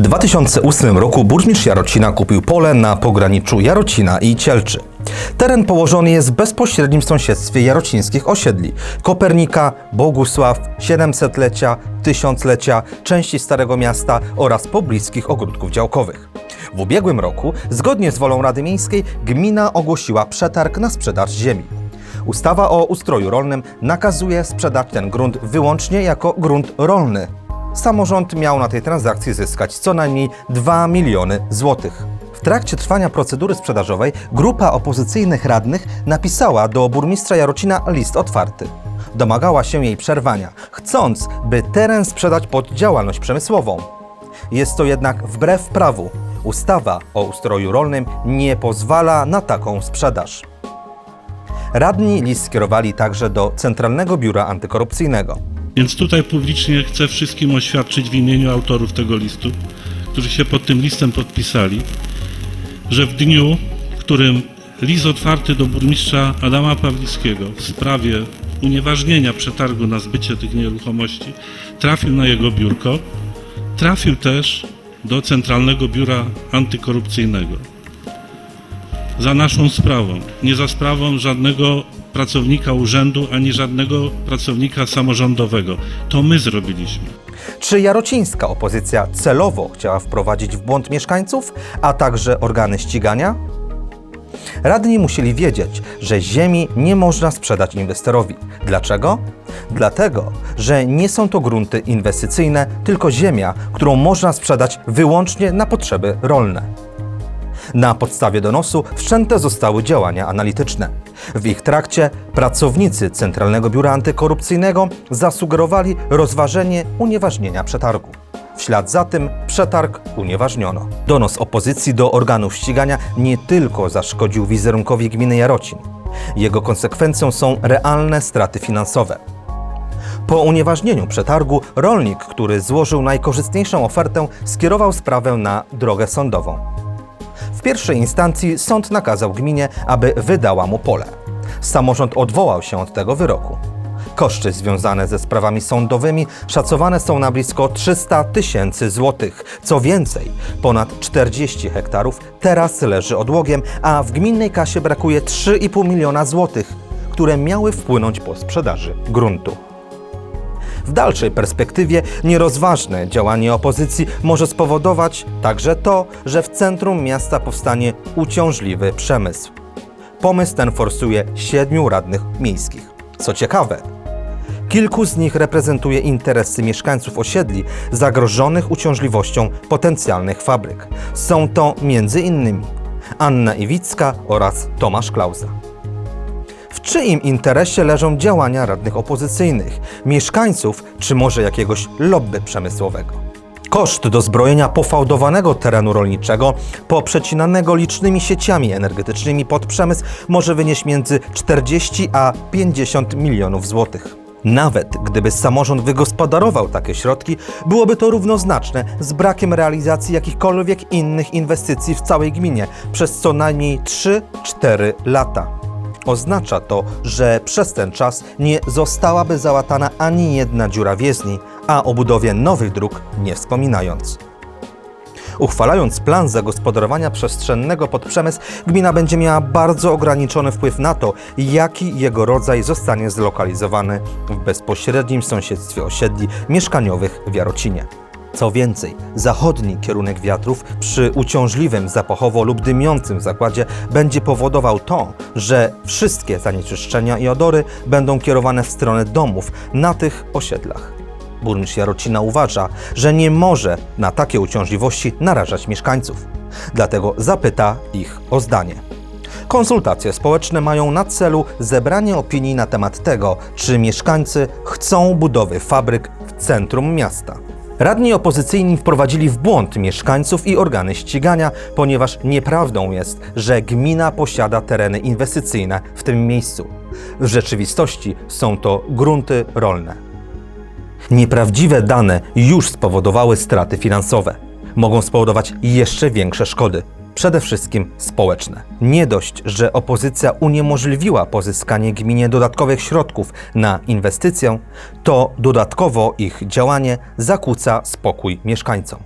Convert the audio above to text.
W 2008 roku burmistrz Jarocina kupił pole na pograniczu Jarocina i Cielczy. Teren położony jest w bezpośrednim sąsiedztwie jarocińskich osiedli Kopernika, Bogusław, 700-lecia, Tysiąclecia, części Starego Miasta oraz pobliskich ogródków działkowych. W ubiegłym roku, zgodnie z wolą Rady Miejskiej, gmina ogłosiła przetarg na sprzedaż ziemi. Ustawa o ustroju rolnym nakazuje sprzedać ten grunt wyłącznie jako grunt rolny. Samorząd miał na tej transakcji zyskać co najmniej 2 miliony złotych. W trakcie trwania procedury sprzedażowej grupa opozycyjnych radnych napisała do burmistrza Jarocina list otwarty. Domagała się jej przerwania, chcąc, by teren sprzedać pod działalność przemysłową. Jest to jednak wbrew prawu. Ustawa o ustroju rolnym nie pozwala na taką sprzedaż. Radni list skierowali także do Centralnego Biura Antykorupcyjnego. Więc tutaj publicznie chcę wszystkim oświadczyć w imieniu autorów tego listu, którzy się pod tym listem podpisali, że w dniu, w którym list otwarty do burmistrza Adama Pawlickiego w sprawie unieważnienia przetargu na zbycie tych nieruchomości trafił na jego biurko, trafił też do Centralnego Biura Antykorupcyjnego. Za naszą sprawą, nie za sprawą żadnego pracownika urzędu ani żadnego pracownika samorządowego. To my zrobiliśmy. Czy jarocińska opozycja celowo chciała wprowadzić w błąd mieszkańców, a także organy ścigania? Radni musieli wiedzieć, że ziemi nie można sprzedać inwestorowi. Dlaczego? Dlatego, że nie są to grunty inwestycyjne, tylko ziemia, którą można sprzedać wyłącznie na potrzeby rolne. Na podstawie donosu wszczęte zostały działania analityczne. W ich trakcie pracownicy Centralnego Biura Antykorupcyjnego zasugerowali rozważenie unieważnienia przetargu. W ślad za tym przetarg unieważniono. Donos opozycji do organów ścigania nie tylko zaszkodził wizerunkowi gminy Jarocin. Jego konsekwencją są realne straty finansowe. Po unieważnieniu przetargu rolnik, który złożył najkorzystniejszą ofertę, skierował sprawę na drogę sądową. W pierwszej instancji sąd nakazał gminie, aby wydała mu pole. Samorząd odwołał się od tego wyroku. Koszty związane ze sprawami sądowymi szacowane są na blisko 300 tysięcy złotych. Co więcej, ponad 40 hektarów teraz leży odłogiem, a w gminnej kasie brakuje 3,5 miliona złotych, które miały wpłynąć po sprzedaży gruntu. W dalszej perspektywie nierozważne działanie opozycji może spowodować także to, że w centrum miasta powstanie uciążliwy przemysł. Pomysł ten forsuje siedmiu radnych miejskich. Co ciekawe, kilku z nich reprezentuje interesy mieszkańców osiedli zagrożonych uciążliwością potencjalnych fabryk. Są to m.in. Anna Iwicka oraz Tomasz Klauza. W czyim interesie leżą działania radnych opozycyjnych, mieszkańców czy może jakiegoś lobby przemysłowego? Koszt dozbrojenia pofałdowanego terenu rolniczego, poprzecinanego licznymi sieciami energetycznymi pod przemysł, może wynieść między 40 a 50 milionów złotych. Nawet gdyby samorząd wygospodarował takie środki, byłoby to równoznaczne z brakiem realizacji jakichkolwiek innych inwestycji w całej gminie przez co najmniej 3-4 lata. Oznacza to, że przez ten czas nie zostałaby załatana ani jedna dziura w jezdni, a o budowie nowych dróg nie wspominając. Uchwalając plan zagospodarowania przestrzennego pod przemysł, gmina będzie miała bardzo ograniczony wpływ na to, jaki jego rodzaj zostanie zlokalizowany w bezpośrednim sąsiedztwie osiedli mieszkaniowych w Jarocinie. Co więcej, zachodni kierunek wiatrów przy uciążliwym zapachowo lub dymiącym zakładzie będzie powodował to, że wszystkie zanieczyszczenia i odory będą kierowane w stronę domów na tych osiedlach. Burmistrz Jarocina uważa, że nie może na takie uciążliwości narażać mieszkańców. Dlatego zapyta ich o zdanie. Konsultacje społeczne mają na celu zebranie opinii na temat tego, czy mieszkańcy chcą budowy fabryk w centrum miasta. Radni opozycyjni wprowadzili w błąd mieszkańców i organy ścigania, ponieważ nieprawdą jest, że gmina posiada tereny inwestycyjne w tym miejscu. W rzeczywistości są to grunty rolne. Nieprawdziwe dane już spowodowały straty finansowe. Mogą spowodować jeszcze większe szkody, przede wszystkim społeczne. Nie dość, że opozycja uniemożliwiła pozyskanie gminie dodatkowych środków na inwestycję, to dodatkowo ich działanie zakłóca spokój mieszkańcom.